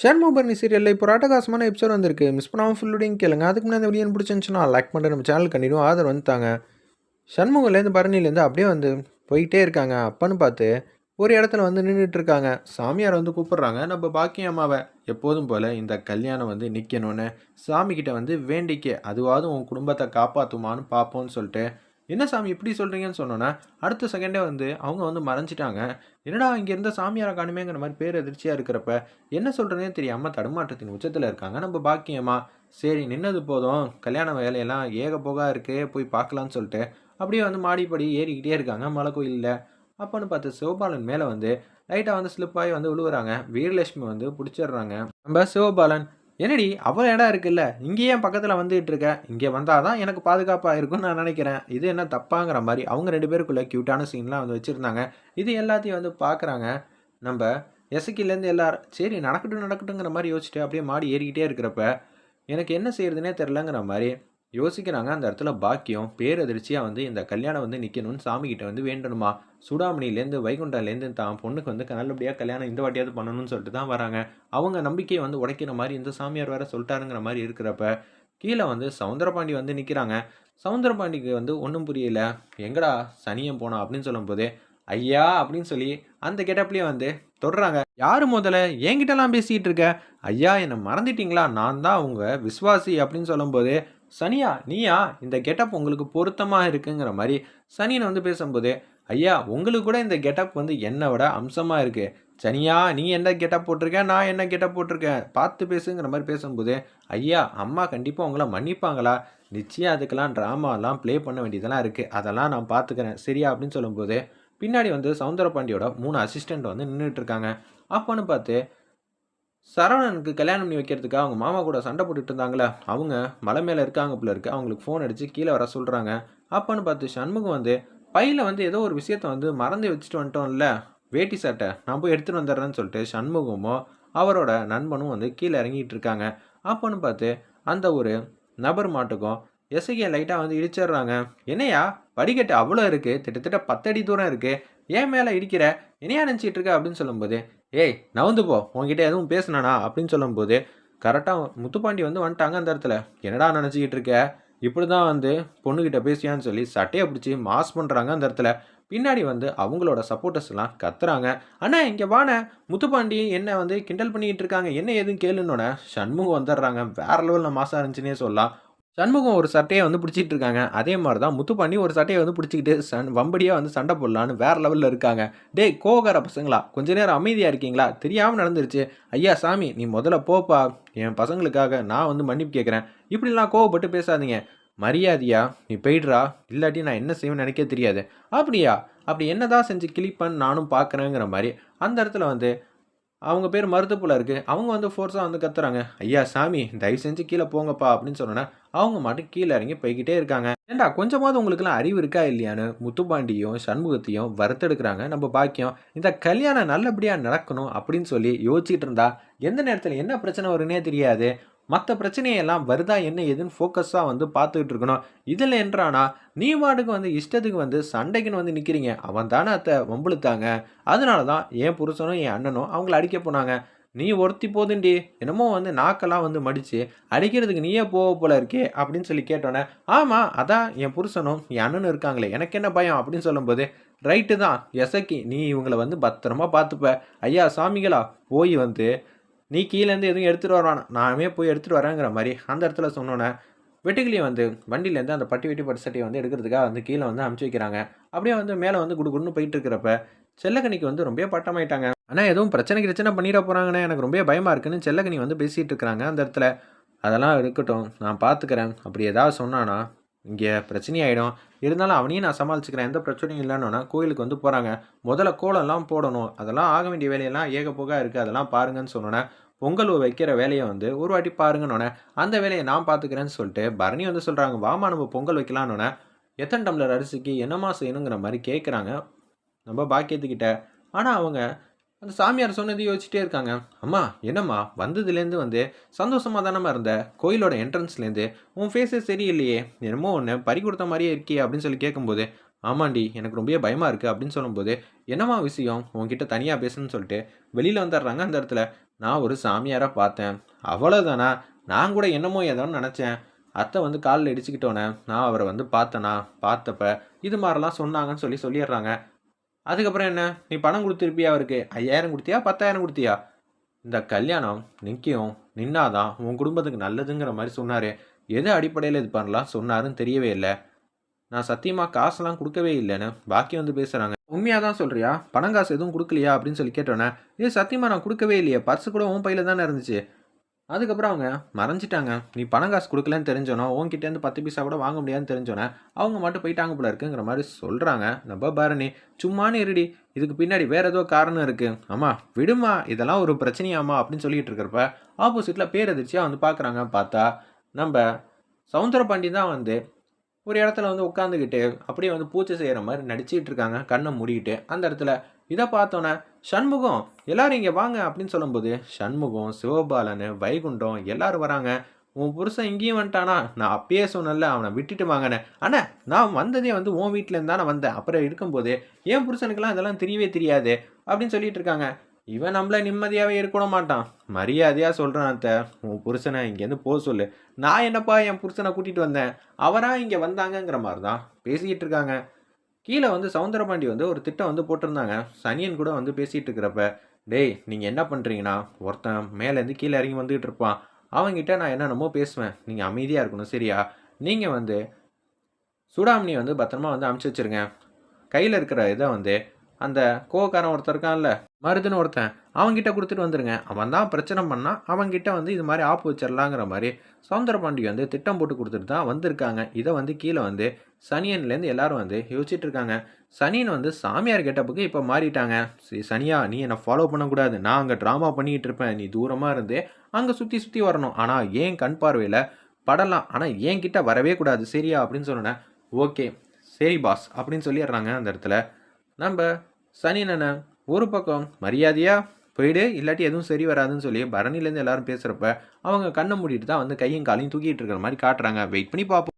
ஷண்முகபரணி சீரியலில் இப்போ ராட்டகாசமான எபிசோட் வந்திருக்கு. மிஸ் பண்ணாமல் ஃபுல்லுடையும் கேளுங்க. அதுக்கு முன்னாடி அந்த வீடியோ பிடிச்சிருந்துச்சுன்னா லைக் பண்ணுற நம்ம சேனல் கண்டினியூ ஆதரவு வந்துட்டாங்க. சண்முகலேருந்து பரணிலேருந்து அப்படியே வந்து போயிட்டே இருக்காங்க. அப்பன்னு பார்த்து ஒரு இடத்துல வந்து நின்றுட்டு இருக்காங்க. சாமியார் வந்து கூப்பிட்றாங்க. நம்ம பாக்கியம் அம்மாவை எப்போதும் போல் இந்த கல்யாணம் வந்து நிற்கணும்னு சாமிக்கிட்ட வந்து வேண்டிக்க. அதுவாவது உன் குடும்பத்தை காப்பாற்றுமான்னு பார்ப்போம்னு சொல்லிட்டு என்ன சாமி இப்படி சொல்கிறீங்கன்னு சொன்னோன்னே அடுத்த செகண்டே வந்து அவங்க வந்து மறைஞ்சிட்டாங்க. என்னடா இங்கே இருந்த சாமியாரை காணுமேங்கிற மாதிரி பேர் எதிர்ச்சியாக இருக்கிறப்ப என்ன சொல்கிறதே தெரியாமல் தடுமாற்றத்தின் உச்சத்தில் இருக்காங்க. நம்ம பாக்கியமா? சரி நின்னது போதும். கல்யாண வேலையெல்லாம் ஏக போகா இருக்கே. போய் பார்க்கலான்னு சொல்லிட்டு அப்படியே வந்து மாடிப்படி ஏறிக்கிட்டே இருக்காங்க. மலை கோயிலில். அப்போன்னு பார்த்து சிவபாலன் மேலே வந்து லைட்டாக வந்து ஸ்லிப்பாகி வந்து விழுவுறாங்க வீரலட்சுமி வந்து பிடிச்சிடுறாங்க. நம்ம சிவபாலன் என்னடி அவ்வளோ இடம் இருக்குல்ல? இங்கேயே பக்கத்தில் வந்துகிட்டு இருக்க. இங்கே வந்தால் தான் எனக்கு பாதுகாப்பாக இருக்கும்னு நான் நினைக்கிறேன். இது என்ன தப்பாங்கிற மாதிரி அவங்க ரெண்டு பேருக்குள்ளே க்யூட்டான சீன்லாம் வந்து வச்சுருந்தாங்க. இது எல்லாத்தையும் வந்து பார்க்குறாங்க நம்ம எசக்கிலேருந்து எல்லாரும் சரி நடக்கட்டும் நடக்கட்டுங்கிற மாதிரி யோசிச்சுட்டு அப்படியே மாடி ஏறிக்கிட்டே இருக்கிறப்ப எனக்கு என்ன செய்யறதுனே தெரிலங்கிற மாதிரி யோசிக்கிறாங்க அந்த இடத்துல பாக்கியம் பேரதிர்ச்சியாக வந்து இந்த கல்யாணம் வந்து நிற்கணும்னு சாமிக்கிட்ட வந்து வேண்டணுமா சூடாமணிலேருந்து வைகுண்டாலேருந்து தான் பொண்ணுக்கு வந்து நல்லபடியாக கல்யாணம் இந்த வாட்டியாவது பண்ணணும்னு சொல்லிட்டு தான் வராங்க. அவங்க நம்பிக்கையை வந்து உடைக்கிற மாதிரி இந்த சாமியார் வேற சொல்லிட்டாருங்கிற மாதிரி இருக்கிறப்ப கீழே வந்து சவுந்தரபாண்டி வந்து நிற்கிறாங்க சவுந்தரபாண்டிக்கு வந்து ஒன்றும் புரியல. எங்கடா சனியம் போனா? அப்படின்னு சொல்லும்போது ஐயா அப்படின்னு சொல்லி அந்த கெட்டப்லேயே வந்து தொடுறாங்க. யார் முதல்ல? என்கிட்டலாம் பேசிகிட்டு இருக்க? ஐயா என்னை மறந்துட்டீங்களா? நான் தான் உங்கள் விஸ்வாசி அப்படின்னு சொல்லும்போது சனியா நீயா இந்த கெட்டப் உங்களுக்கு பொருத்தமாக இருக்குங்கிற மாதிரி சனியனை வந்து பேசும்போது ஐயா உங்களுக்கு கூட இந்த கெட்டப் வந்து என்னை விட அம்சமாக இருக்குது சனியா நீ என்ன கெட்டப் போட்டிருக்க? நான் என்ன கெட்டப் போட்டிருக்கேன்? பார்த்து பேசுங்கிற மாதிரி பேசும்போது ஐயா அம்மா கண்டிப்பாக உங்களை மன்னிப்பாங்களா? நிச்சயம் அதுக்கெல்லாம் ட்ராமாலாம் ப்ளே பண்ண வேண்டியதெல்லாம் இருக்குது அதெல்லாம் நான் பார்த்துக்கிறேன். சரியா? அப்படின்னு சொல்லும்போது பின்னாடி வந்து சவுந்தரபாண்டியோட மூணு அசிஸ்டண்ட் வந்து நின்றுட்டு இருக்காங்க. அப்போன்னு பார்த்து சரவணனுக்கு கல்யாணம் பண்ணி வைக்கிறதுக்கு அவங்க மாமா கூட சண்டை போட்டுட்டு இருந்தாங்களே அவங்க மலை மேலே இருக்காங்க போல இருக்கு. அவங்களுக்கு ஃபோன் அடித்து கீழே வர சொல்கிறாங்க அப்போன்னு பார்த்து சண்முகம் வந்து பையில் வந்து ஏதோ ஒரு விஷயத்த வந்து மறந்து வச்சுட்டு வந்துட்டோம்ல வேட்டி சட்டை நான் போய் எடுத்துகிட்டு வந்துடுறேன்னு சொல்லிட்டு சண்முகமும் அவரோட நண்பனும் வந்து கீழே இறங்கிட்டு இருக்காங்க. அப்போன்னு பார்த்து அந்த ஒரு நபர் மாட்டுக்கும் எசகிய லைட்டாக வந்து இடிச்சிடுறாங்க. என்னையா படிக்கட்டு அவ்வளோ இருக்குது திட்டத்தட்ட பத்தடி தூரம் இருக்குது ஏன் மேலே இடிக்கிற என்னையா நினச்சிட்டு இருக்க அப்படின்னு சொல்லும்போது ஏய் நவந்து போ உங்ககிட்ட எதுவும் பேசுனானா? அப்படின்னு சொல்லும்போது கரெக்டாக முத்துப்பாண்டி வந்து வந்துட்டாங்க அந்த இடத்துல. என்னடா நினச்சிக்கிட்டு இருக்க? இப்படி தான் வந்து பொண்ணுக்கிட்ட பேசியான்னு சொல்லி சட்டையை பிடிச்சி மாஸ் பண்ணுறாங்க அந்த இடத்துல. பின்னாடி வந்து அவங்களோட சப்போர்ட்டர்ஸ் எல்லாம் கத்துறாங்க. அண்ணா இங்கே வான முத்துப்பாண்டி என்ன வந்து கிண்டல் பண்ணிக்கிட்டு இருக்காங்க? என்ன எதுவும் கேளுன்னொன்னே சண்முகம் வந்துடுறாங்க. வேற லெவலில் மாசாக இருந்துச்சுன்னே சொல்லலாம். சண்முகம் ஒரு சட்டையை வந்து பிடிச்சிட்டு இருக்காங்க அதே மாதிரி தான் முத்துப்பாண்டி ஒரு சட்டையை வந்து பிடிச்சிக்கிட்டு சன் வம்படியாக வந்து சண்டை போடலான்னு வேற லெவலில் இருக்காங்க. டே கோகர பசங்களா கொஞ்ச நேரம் அமைதியாக இருக்கீங்களா? தெரியாமல் நடந்துருச்சு. ஐயா சாமி நீ முதல்ல போப்பா. என் பசங்களுக்காக நான் வந்து மன்னிப்பு கேட்குறேன். இப்படிலாம் கோவப்பட்டு பேசாதீங்க. மரியாதையா? நீ போயிடுறா. இல்லாட்டி நான் என்ன செய்வேன்னு நினைக்க தெரியாது. அப்படியா? அப்படி என்னதான் செஞ்சு கிளிப்பன் நானும் பார்க்குறேங்கிற மாதிரி அந்த இடத்துல வந்து அவங்க பேர் மருத்துவப்புல இருக்குது அவங்க வந்து ஃபோர்ஸாக வந்து கத்துறாங்க. ஐயா சாமி தயவு செஞ்சு கீழே போங்கப்பா அப்படின்னு சொன்னோன்னா அவங்க மட்டும் கீழே இறங்கி போய்கிட்டே இருக்காங்க. ஏண்டா கொஞ்சமாவது உங்களுக்குலாம் அறிவு இருக்கா இல்லையான்னு முத்துப்பாண்டியும் சண்முகத்தையும் வறுத்தெடுக்கிறாங்க. நம்ம பாக்கியம் இந்த கல்யாணம் நல்லபடியாக நடக்கணும் அப்படின்னு சொல்லி யோசிச்சுட்டு இருந்தா எந்த நேரத்தில் என்ன பிரச்சனை வருன்னே தெரியாது. மற்ற பிரச்சனையெல்லாம் வருதா என்ன ஏதுன்னு ஃபோக்கஸாக வந்து பார்த்துக்கிட்டு இருக்கணும். இதில் என்றானா நீ வாடுக்கு வந்து இஷ்டத்துக்கு வந்து சண்டைக்குன்னு வந்து நிற்கிறீங்க அவன் தானே அத்தை வம்புழுத்தாங்க. அதனால தான் என் புருஷனும் என் அண்ணனும் அவங்கள அடிக்க போனாங்க. நீ ஒருத்தி போதுண்டி. என்னமோ வந்து நாக்கெல்லாம் வந்து மடித்து அடிக்கிறதுக்கு நீயே போக போல இருக்கே அப்படின்னு சொல்லி கேட்டோன்னே ஆமாம் அதான் என் புருஷனும் என் அண்ணனும் இருக்காங்களே. எனக்கு என்ன பயம்? அப்படின்னு சொல்லும்போது ரைட்டு தான். எசக்கி நீ இவங்களை வந்து பத்திரமா பார்த்துப்ப. ஐயா சாமிகளா போய் வந்து நீ கீழேருந்து எதுவும் எடுத்துகிட்டு வருவானா நானே போய் எடுத்துகிட்டு வரேங்கிற மாதிரி அந்த இடத்துல சொன்னோன்னே வெட்டுக்கிளி வந்து வண்டியிலேருந்து அந்த பட்டி வெட்டி பட்டு சட்டையை வந்து எடுக்கிறதுக்காக வந்து கீழே வந்து அமுச்சு வைக்கிறாங்க. அப்படியே வந்து மேலே வந்து குடுகுடுன்னு போயிட்டு இருக்கிறப்ப செல்லக்கணிக்கு வந்து ரொம்ப பட்டமாயிட்டாங்க. ஆனால் எதுவும் பிரச்சனை பிரச்சனை பண்ணிட போகிறாங்கண்ணே எனக்கு ரொம்ப பயமாக இருக்குன்னு செல்லக்கனி வந்து பேசிகிட்டு இருக்கிறாங்க அந்த இடத்துல. அதெல்லாம் இருக்கட்டும். நான் பார்த்துக்கிறேன் அப்படி ஏதாவது சொன்னானா இங்கே பிரச்சனையாயிடும். இருந்தாலும் அவனையும் நான் சமாளிச்சுக்கிறேன். எந்த பிரச்சனையும் இல்லைன்னா கோயிலுக்கு வந்து போகிறாங்க முதல்ல கோலம்லாம் போடணும். அதெல்லாம் ஆக வேண்டிய வேலையெல்லாம் ஏகப்போக இருக்குது அதெல்லாம் பாருங்கன்னு சொன்னோன்னே பொங்கல் வைக்கிற வேலையை வந்து ஒரு வாட்டி பாருங்கன்னொன்னே அந்த வேலையை நான் பார்த்துக்கிறேன்னு சொல்லிட்டு பரணி வந்து சொல்கிறாங்க வாமா நம்ம பொங்கல் வைக்கலான்னொன்னே. எத்தனை டம்ளர் அரிசிக்கு என்னமா செய்யணுங்கிற மாதிரி கேட்குறாங்க நம்ம பாக்கியத்துக்கிட்ட. ஆனால் அவங்க அந்த சாமியார் சொன்னது யோசிச்சுட்டே இருக்காங்க அம்மா என்னம்மா வந்ததுலேருந்து வந்து சந்தோஷமாக தானம்மா இருந்த? கோயிலோட என்ட்ரன்ஸ்லேருந்து உன் ஃபேஸே சரியில்லையே என்னமோ ஒன்று பறி கொடுத்த மாதிரியே இருக்கியே அப்படின்னு சொல்லி கேட்கும்போது ஆமாண்டி எனக்கு ரொம்பவே பயமாக இருக்குது அப்படின்னு சொல்லும்போது என்னம்மா விஷயம்? உங்ககிட்ட தனியாக பேசுன்னு சொல்லிட்டு வெளியில் வந்துடுறாங்க அந்த இடத்துல. நான் ஒரு சாமியாராக பார்த்தேன். அவ்வளோதானா நான் கூட என்னமோ ஏதோன்னு நினச்சேன். அத்தை வந்து காலில் இடிச்சுக்கிட்டோன்னே நான் அவரை வந்து பார்த்தேனா? பார்த்தப்ப இது மாதிரிலாம் சொன்னாங்கன்னு சொல்லி சொல்லிடுறாங்க. அதுக்கப்புறம் என்ன? நீ பணம் கொடுத்துருப்பியா அவருக்கு? ஐயாயிரம் கொடுத்தியா? பத்தாயிரம் கொடுத்தியா? இந்த கல்யாணம் நிற்கும் நின்னாதான் உன் குடும்பத்துக்கு நல்லதுங்கிற மாதிரி சொன்னார். எது அடிப்படையில் இது பண்ணலாம் சொன்னாருன்னு தெரியவே இல்லை. நான் சத்தியமாக காசெல்லாம் கொடுக்கவே இல்லைன்னு பாக்கி வந்து பேசுகிறாங்க உண்மையாக தான் சொல்கிறியா பணம் காசு எதுவும் கொடுக்கலையா? அப்படின்னு சொல்லி கேட்டோன்னே ஏ சத்தியமாக நான் கொடுக்கவே இல்லையே. பர்ஸு கூட உன் பையில் தானே இருந்துச்சு? அதுக்கப்புறம் அவங்க மறைஞ்சிட்டாங்க. நீ பணம் காசு கொடுக்கலன்னு தெரிஞ்சோனோ உன்கிட்டேருந்து பத்து பைசா கூட வாங்க முடியாதுன்னு தெரிஞ்சோன்னே அவங்க மட்டும் போயிட்டாங்க போல இருக்குங்கிற மாதிரி சொல்கிறாங்க நம்ம பாரணி சும்மானு இருடி. இதுக்கு பின்னாடி வேறு ஏதோ காரணம் இருக்குது ஆமாம் விடுமா இதெல்லாம் ஒரு பிரச்சனையாம்மா அப்படின்னு சொல்லிட்டு இருக்கிறப்ப ஆப்போசிட்டில் பேரதிர்ச்சியாக வந்து பார்க்குறாங்க பார்த்தா நம்ம சவுந்தர பாண்டி தான் வந்து ஒரு இடத்துல வந்து உட்காந்துக்கிட்டு அப்படியே வந்து பூச்சை செய்கிற மாதிரி நடிச்சிட்டு இருக்காங்க. கண்ணை மூடிக்கிட்டு அந்த இடத்துல இதை பார்த்தோன்னே சண்முகம் எல்லாரும் இங்கே வாங்க அப்படின்னு சொல்லும்போது சண்முகம் சிவபாலன் வைகுண்டம் எல்லாரும் வராங்க. உன் புருஷன் இங்கேயும் வந்துட்டானா? நான் அப்பயே சொன்னல அவனை விட்டுட்டு வாங்கினேன். அண்ணா நான் வந்ததே வந்து உன் வீட்டிலேருந்து தானே வந்தேன். அப்புறம் இருக்கும்போது என் புருஷனுக்கெல்லாம் இதெல்லாம் தெரியவே தெரியாது அப்படின்னு சொல்லிட்டு இருக்காங்க. இவன் நம்மள நிம்மதியாகவே இருக்க மாட்டான். மரியாதையாக சொல்கிறான் அத்தை. உன் புருஷனை இங்கேருந்து போக சொல்லு. நான் என்னப்பா என் புருஷனை கூட்டிகிட்டு வந்தேன்? அவராக இங்கே வந்தாங்கங்கிற மாதிரி தான் பேசிக்கிட்டு இருக்காங்க. கீழே வந்து சவுந்தரபாண்டி வந்து ஒரு திட்டம் வந்து போட்டிருந்தாங்க. சனியன் கூட வந்து பேசிகிட்டு இருக்கிறப்ப டேய் நீங்கள் என்ன பண்ணுறீங்கன்னா ஒருத்தன் மேலேருந்து கீழே இறங்கி வந்துகிட்டு இருப்பான். அவங்ககிட்ட நான் என்னென்னமோ பேசுவேன். நீங்கள் அமைதியாக இருக்கணும் சரியா? நீங்கள் வந்து சூடாமணி வந்து பத்திரமா வந்து அமுச்சு வச்சிருங்க. கையில் இருக்கிற இதை வந்து அந்த கோவக்காரன் ஒருத்தர் இருக்கான்ல மருதுன்னு ஒருத்தன் அவங்ககிட்ட கொடுத்துட்டு வந்துருங்க. அவன் தான் பிரச்சனை பண்ணால் அவங்ககிட்ட வந்து இது மாதிரி ஆப்பு வச்சிடலாங்கிற மாதிரி சவுந்தரபாண்டி வந்து திட்டம் போட்டு கொடுத்துட்டு தான் வந்திருக்காங்க. இதை வந்து கீழே வந்து சனியன்லேருந்து எல்லாரும் வந்து யோசிச்சுட்டு இருக்காங்க. சனியன் வந்து சாமியார் கெட்டப்புக்கு இப்போ மாறிட்டாங்க. சரி சனியா நீ என்னை ஃபாலோ பண்ணக்கூடாது. நான் அங்கே ட்ராமா பண்ணிக்கிட்டு இருப்பேன். நீ தூரமாக இருந்து அங்கே சுற்றி சுற்றி வரணும். ஆனால் ஏன் கண் பார்வையில் படலாம்? ஆனால் என் கிட்ட வரவே கூடாது. சரியா? அப்படின்னு சொன்னேன் ஓகே சரி பாஸ் அப்படின்னு சொல்லிடுறாங்க அந்த இடத்துல. நம்ம சனி அண்ணன் ஒரு பக்கம் மரியாதையா போயிடு இல்லாட்டி எதுவும் சரி வராதுன்னு சொல்லி பரணிலேருந்து எல்லாரும் பேசுகிறப்ப அவங்க கண்ணை மூடிட்டு தான் வந்து கையும் காலையும் தூக்கிட்டு இருக்கிற மாதிரி காட்டுறாங்க. வெயிட் பண்ணி பார்ப்போம்